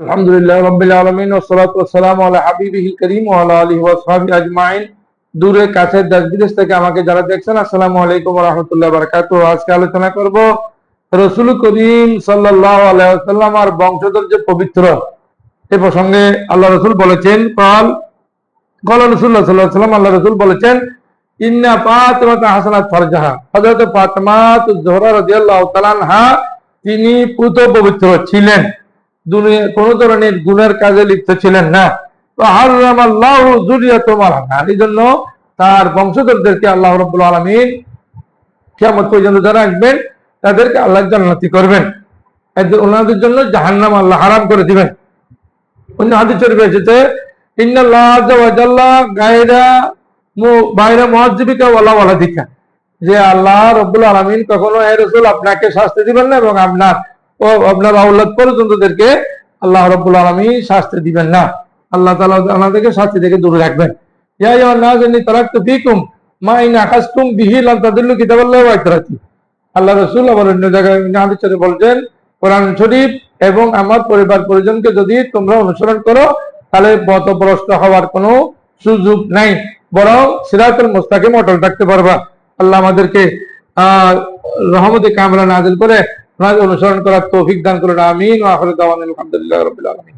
আলহামদুলিল্লাহ রবিল দূরে কাছে দেশ বিদেশ থেকে আমাকে যারা দেখছেন, আসসালামু আলাইকুম রহমতুল্লাহ বারকাত আজকে আলোচনা করব রসুল করিম সাল্লাহ আলাইসাল্লাম আর বংশধর যে পবিত্র, এ প্রসঙ্গে আল্লাহ রসুল বলেছেন, কল কল রসুল্লাহ সাল্লাহ সাল্লাম আল্লাহ রসুল বলেছেন, ইন্না হজরত পাতমাত জোহরা তালানহা তিনি পুত পবিত্র ছিলেন। কোন ধরনের গুণের কাজে লিপ্ত ছিলেন না। হারাম আল্লাহ জুরিয়াত এই জন্য তার বংশধরদেরকে আল্লাহ রব্বুল আলমিন কেমন পর্যন্ত যারা রাখবেন, তাদেরকে আল্লাহ জান্নাতি করবেন। এদের ওনাদের জন্য জাহান্নাম আল্লাহ হারাম করে দিবেন। অন্য হাদিস শরীফে এসেছে যে আল্লাহ রব্বুল আলামিন কখনো এ রাসূল আপনাকে শাস্তি দিবেন না এবং আপনার ও আপনার আউলাদ পর্যন্তদেরকে আল্লাহ রব্বুল আলামিন শাস্তি দিবেন না। আল্লাহ আমাদেরকে শাস্তি থেকে দূরে রাখবেন। ইয়া নাস, ইন্নী তারাকতু ফীকুম মা ইন আখাযতুম বিহি লান তাদিল্লু কিতাবাল্লাহি ওয়া ইতরাতি আল্লাহ রাসূল আবার অন্য জায়গায় বলছেন, কোরআন শরীফ এবং আমার পরিবার পরিজনকে যদি তোমরা অনুসরণ করো, তাহলে পথভ্রষ্ট হওয়ার কোনো সুযোগ নাই। বরং সিরাতুল মুস্তাকিম অটল থাকতে পারবা। আল্লাহ আমাদেরকে, আহ, রহমতে কামরা নাজিল করে ওনাদের অনুসরণ করার তৌফিক দান করুন আমিন আহমদুল্লাহ রাব্বিল আলামিন।